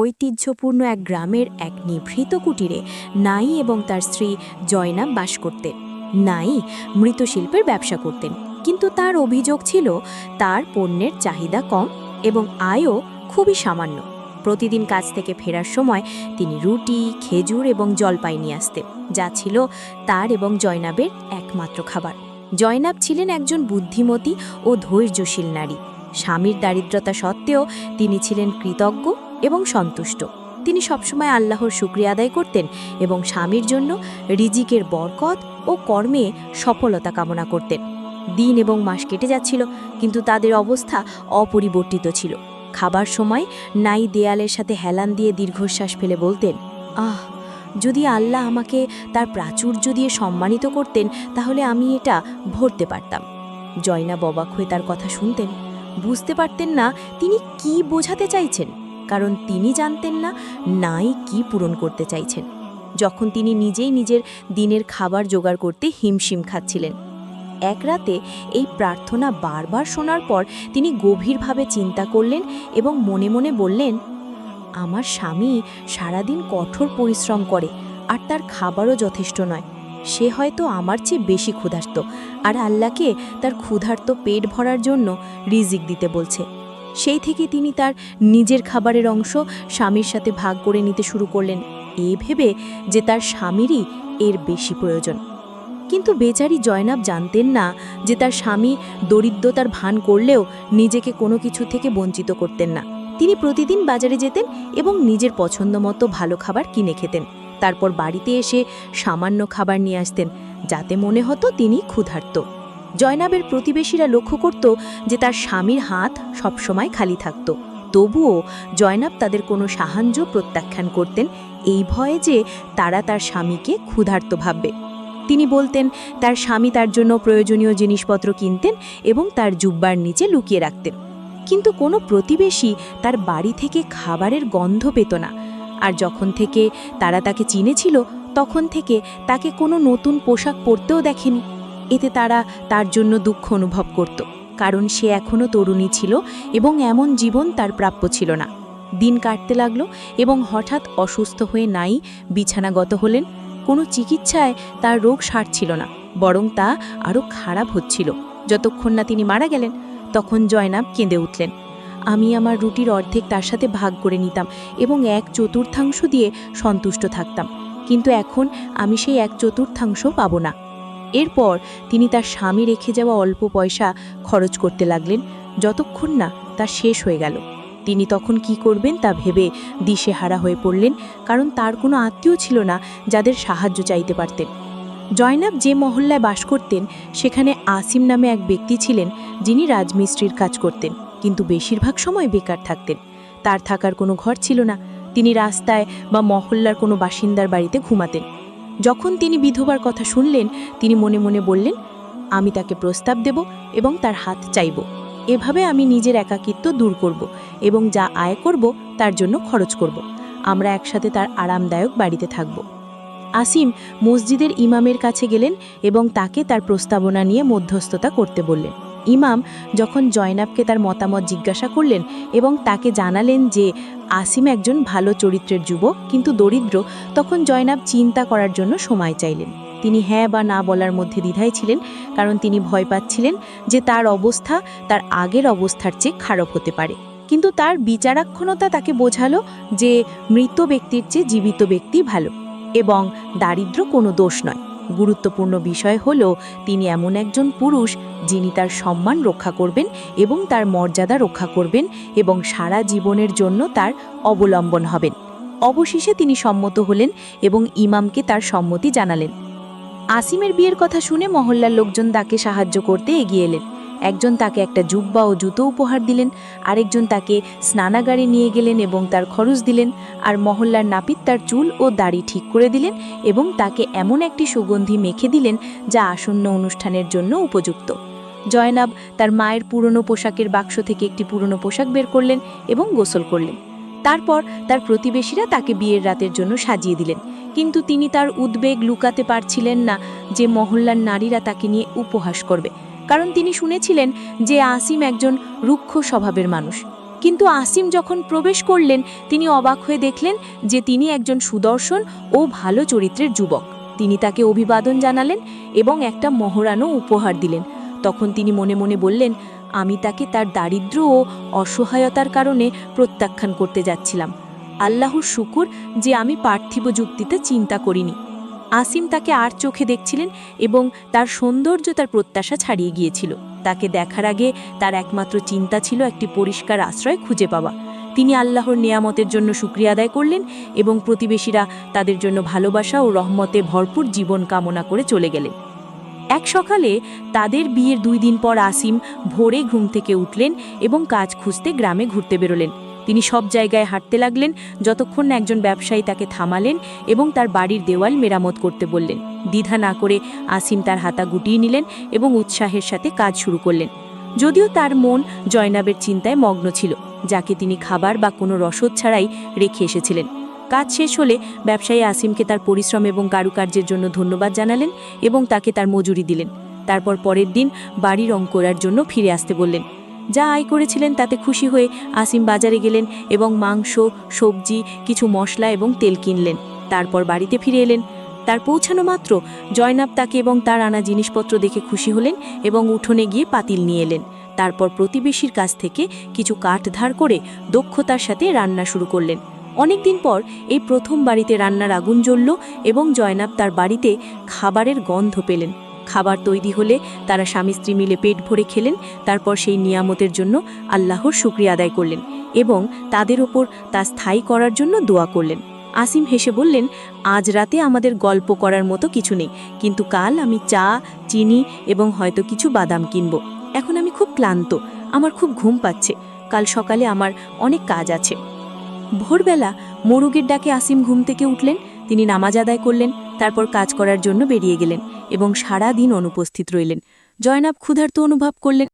ঐতিহ্যপূর্ণ এক গ্রামের এক নিভৃত কুটিরে নাই এবং তার স্ত্রী জয়নাব বাস করতেন। নাই মৃৎশিল্পের ব্যবসা করতেন, কিন্তু তার অভিযোগ ছিল তার পণ্যের চাহিদা কম এবং আয়ও খুবই সামান্য। প্রতিদিন কাজ থেকে ফেরার সময় তিনি রুটি, খেজুর এবং জলপাই নিয়ে আসতেন, যা ছিল তার এবং জয়নাবের একমাত্র খাবার। জয়নাব ছিলেন একজন বুদ্ধিমতী ও ধৈর্যশীল নারী। স্বামীর দারিদ্রতা সত্ত্বেও তিনি ছিলেন কৃতজ্ঞ এবং সন্তুষ্ট। তিনি সবসময় আল্লাহর শুক্রিয়া আদায় করতেন এবং স্বামীর জন্য রিজিকের বরকত ও কর্মে সফলতা কামনা করতেন। দিন এবং মাস কেটে যাচ্ছিল, কিন্তু তাদের অবস্থা অপরিবর্তিত ছিল। খাবার সময় নাই দেয়ালের সাথে হেলান দিয়ে দীর্ঘশ্বাস ফেলে বলতেন, আহ, যদি আল্লাহ আমাকে তার প্রাচুর্য দিয়ে সম্মানিত করতেন, তাহলে আমি এটা ভরতে পারতাম। জয়না ববাক হয়ে তার কথা শুনতেন। বুঝতে পারতেন না, তিনি কি বোঝাতে চাইছেন? কারণ তিনি জানতেন না নাই কি পূরণ করতে চাইছেন। যখন তিনি নিজেই নিজের দিনের খাবার জোগাড় করতে হিমশিম খাচ্ছিলেন। এক রাতে এই প্রার্থনা বারবার শোনার পর তিনি গভীরভাবে চিন্তা করলেন এবং মনে মনে বললেন, আমার স্বামী সারাদিন কঠোর পরিশ্রম করে আর তার খাবারও যথেষ্ট নয়। সে হয়তো আমার চেয়ে বেশি ক্ষুধার্ত আর আল্লাহকে তার ক্ষুধার্ত পেট ভরার জন্য রিজিক দিতে বলছে। সেই থেকে তিনি তার নিজের খাবারের অংশ স্বামীর সাথে ভাগ করে নিতে শুরু করলেন। এই ভেবে যে তার স্বামীরই এর বেশি প্রয়োজন। কিন্তু বেচারি জয়নাব জানতেন না যে তার স্বামী দরিদ্রতার ভান করলেও নিজেকে কোনো কিছু থেকে বঞ্চিত করতেন না। তিনি প্রতিদিন বাজারে যেতেন এবং নিজের পছন্দ মতো ভালো খাবার কিনে খেতেন। তারপর বাড়িতে এসে সামান্য খাবার নিয়ে আসতেন, যাতে মনে হতো তিনি ক্ষুধার্ত। জয়নাবের প্রতিবেশীরা লক্ষ্য করত যে তার স্বামীর হাত সবসময় খালি থাকত। তবুও জয়নাব তাদের কোনো সাহায্য প্রত্যাখ্যান করতেন এই ভয়ে যে তারা তার স্বামীকে ক্ষুধার্ত ভাববে। তিনি বলতেন, তার স্বামী তার জন্য প্রয়োজনীয় জিনিসপত্র কিনতেন এবং তার জুব্বার নিচে লুকিয়ে রাখতেন। কিন্তু কোনো প্রতিবেশী তার বাড়ি থেকে খাবারের গন্ধ পেত না। আর যখন থেকে তারা তাকে চিনেছিল, তখন থেকে তাকে কোনো নতুন পোশাক পরতেও দেখেনি। এতে তারা তার জন্য দুঃখ অনুভব করত, কারণ সে এখনও তরুণী ছিল এবং এমন জীবন তার প্রাপ্য ছিল না। দিন কাটতে লাগল এবং হঠাৎ অসুস্থ হয়ে নাই বিছানাগত হলেন। কোনো চিকিৎসায় তার রোগ সারছিল না, বরং তা আরও খারাপ হচ্ছিল। যতক্ষণ না তিনি মারা গেলেন, তখন জয়নাব কেঁদে উঠলেন। আমি আমার রুটির অর্ধেক তার সাথে ভাগ করে নিতাম এবং এক চতুর্থাংশ দিয়ে সন্তুষ্ট থাকতাম। কিন্তু এখন আমি সেই এক চতুর্থাংশ পাবো না। এরপর তিনি তার স্বামী রেখে যাওয়া অল্প পয়সা খরচ করতে লাগলেন। যতক্ষণ না তা শেষ হয়ে গেল, তিনি তখন কি করবেন তা ভেবে দিশেহারা হয়ে পড়লেন, কারণ তার কোনো আত্মীয় ছিল না যাদের সাহায্য চাইতে পারতেন। জয়নাব যে মহল্লায় বাস করতেন, সেখানে আসিম নামে এক ব্যক্তি ছিলেন যিনি রাজমিস্ত্রির কাজ করতেন, কিন্তু বেশিরভাগ সময় বেকার থাকতেন। তার থাকার কোনো ঘর ছিল না, তিনি রাস্তায় বা মহল্লার কোনো বাসিন্দার বাড়িতে ঘুমাতেন। যখন তিনি বিধবার কথা শুনলেন, তিনি মনে মনে বললেন, আমি তাকে প্রস্তাব দেব এবং তার হাত চাইব। এভাবে আমি নিজের একাকিত্ব দূর করব এবং যা আয় করব তার জন্য খরচ করব। আমরা একসাথে তার আরামদায়ক বাড়িতে থাকব। আসিম মসজিদের ইমামের কাছে গেলেন এবং তাকে তার প্রস্তাবনা নিয়ে মধ্যস্থতা করতে বললেন। ইমাম যখন জয়নাবকে তার মতামত জিজ্ঞাসা করলেন এবং তাকে জানালেন যে আসিম একজন ভালো চরিত্রের যুবক কিন্তু দরিদ্র, তখন জয়নাব চিন্তা করার জন্য সময় চাইলেন। তিনি হ্যাঁ বা না বলার মধ্যে দ্বিধায় ছিলেন, কারণ তিনি ভয় পাচ্ছিলেন যে তার অবস্থা তার আগের অবস্থার চেয়ে খারাপ হতে পারে। কিন্তু তার বিচারাক্ষণতা তাকে বোঝালো যে মৃত ব্যক্তির চেয়ে জীবিত ব্যক্তি ভালো এবং দারিদ্র কোনো দোষ নয়। গুরুত্বপূর্ণ বিষয় হল, তিনি এমন একজন পুরুষ যিনি তার সম্মান রক্ষা করবেন এবং তার মর্যাদা রক্ষা করবেন এবং সারা জীবনের জন্য তার অবলম্বন হবেন। অবশেষে তিনি সম্মত হলেন এবং ইমামকে তার সম্মতি জানালেন। আসিমের বিয়ের কথা শুনে মহল্লার লোকজন তাকে সাহায্য করতে এগিয়ে এলেন। একজন তাকে একটা জুব্বা ও জুতো উপহার দিলেন, আরেকজন তাকে স্নানাগারে নিয়ে গেলেন এবং তার খরচ দিলেন, আর মহল্লার নাপিত তার চুল ও দাড়ি ঠিক করে দিলেন এবং তাকে এমন একটি সুগন্ধি মেখে দিলেন যা আসন্ন অনুষ্ঠানের জন্য উপযুক্ত। জয়নাব তার মায়ের পুরনো পোশাকের বাক্স থেকে একটি পুরনো পোশাক বের করলেন এবং গোসল করলেন। তারপর তার প্রতিবেশীরা তাকে বিয়ের রাতের জন্য সাজিয়ে দিলেন, কিন্তু তিনি তার উদ্বেগ লুকাতে পারছিলেন না যে মহল্লার নারীরা তাকে নিয়ে উপহাস করবে। কারণ তিনি শুনেছিলেন যে আসিম একজন রুক্ষ স্বভাবের মানুষ। কিন্তু আসিম যখন প্রবেশ করলেন, তিনি অবাক হয়ে দেখলেন যে তিনি একজন সুদর্শন ও ভালো চরিত্রের যুবক। তিনি তাকে অভিবাদন জানালেন এবং একটা মহরানো উপহার দিলেন। তখন তিনি মনে মনে বললেন, আমি তাকে তার দারিদ্র্য ও অসহায়তার কারণে প্রত্যাখ্যান করতে যাচ্ছিলাম। আল্লাহর শুকুর যে আমি পার্থিব যুক্তিতে চিন্তা করিনি। আসিম তাকে আর চোখে দেখছিলেন এবং তার সৌন্দর্য তার প্রত্যাশা ছাড়িয়ে গিয়েছিল। তাকে দেখার আগে তার একমাত্র চিন্তা ছিল একটি পরিষ্কার আশ্রয় খুঁজে পাওয়া। তিনি আল্লাহর নেয়ামতের জন্য শুক্রিয়া আদায় করলেন এবং প্রতিবেশীরা তাদের জন্য ভালোবাসা ও রহমতে ভরপুর জীবন কামনা করে চলে গেলেন। এক সকালে তাদের বিয়ের দুই দিন পর আসিম ভোরে ঘুম থেকে উঠলেন এবং কাজ খুঁজতে গ্রামে ঘুরতে বেরোলেন। তিনি সব জায়গায় হাঁটতে লাগলেন, যতক্ষণ না একজন ব্যবসায়ী তাকে থামালেন এবং তার বাড়ির দেওয়াল মেরামত করতে বললেন। দ্বিধা না করে আসিম তার হাতা গুটিয়ে নিলেন এবং উৎসাহের সাথে কাজ শুরু করলেন। যদিও তার মন জয়নাবের চিন্তায় মগ্ন ছিল, যাকে তিনি খাবার বা কোনো রসদ ছাড়াই রেখে এসেছিলেন। কাজ শেষ হলে ব্যবসায়ী আসিমকে তার পরিশ্রম এবং কারুকার্যের জন্য ধন্যবাদ জানালেন এবং তাকে তার মজুরি দিলেন। তারপর পরের দিন বাড়ি রং করার জন্য ফিরে আসতে বললেন। যা আয় করেছিলেন তাতে খুশি হয়ে আসিম বাজারে গেলেন এবং মাংস, সবজি, কিছু মশলা এবং তেল কিনলেন। তারপর বাড়িতে ফিরে এলেন। তার পৌঁছানো মাত্র জয়নাব তাকে এবং তার আনা জিনিসপত্র দেখে খুশি হলেন এবং উঠোনে গিয়ে পাতিল নিয়ে এলেন। তারপর প্রতিবেশীর কাছ থেকে কিছু কাঠ ধার করে দক্ষতার সাথে রান্না শুরু করলেন। অনেকদিন পর এই প্রথম বাড়িতে রান্নার আগুন জ্বলল এবং জয়নাব তার বাড়িতে খাবারের গন্ধ পেলেন। খাবার তৈরি হলে তারা স্বামী স্ত্রী মিলে পেট ভরে খেলেন, তারপর সেই নিয়ামতের জন্য আল্লাহর শুক্রিয়া আদায় করলেন এবং তাদের ওপর তা স্থায়ী করার জন্য দোয়া করলেন। আসিম হেসে বললেন, আজ রাতে আমাদের গল্প করার মতো কিছু নেই, কিন্তু কাল আমি চা, চিনি এবং হয়তো কিছু বাদাম কিনব। এখন আমি খুব ক্লান্ত, আমার খুব ঘুম পাচ্ছে, কাল সকালে আমার অনেক কাজ আছে। ভোরবেলা মোরগের ডাকে আসিম ঘুম থেকে উঠলেন, তিনি নামাজ আদায় করলেন তারপর কাজ করার জন্য বেরিয়ে গেলেন এবং সারা দিন অনুপস্থিত রইলেন। জয়নাব ক্ষুধার্ত অনুভব করলেন।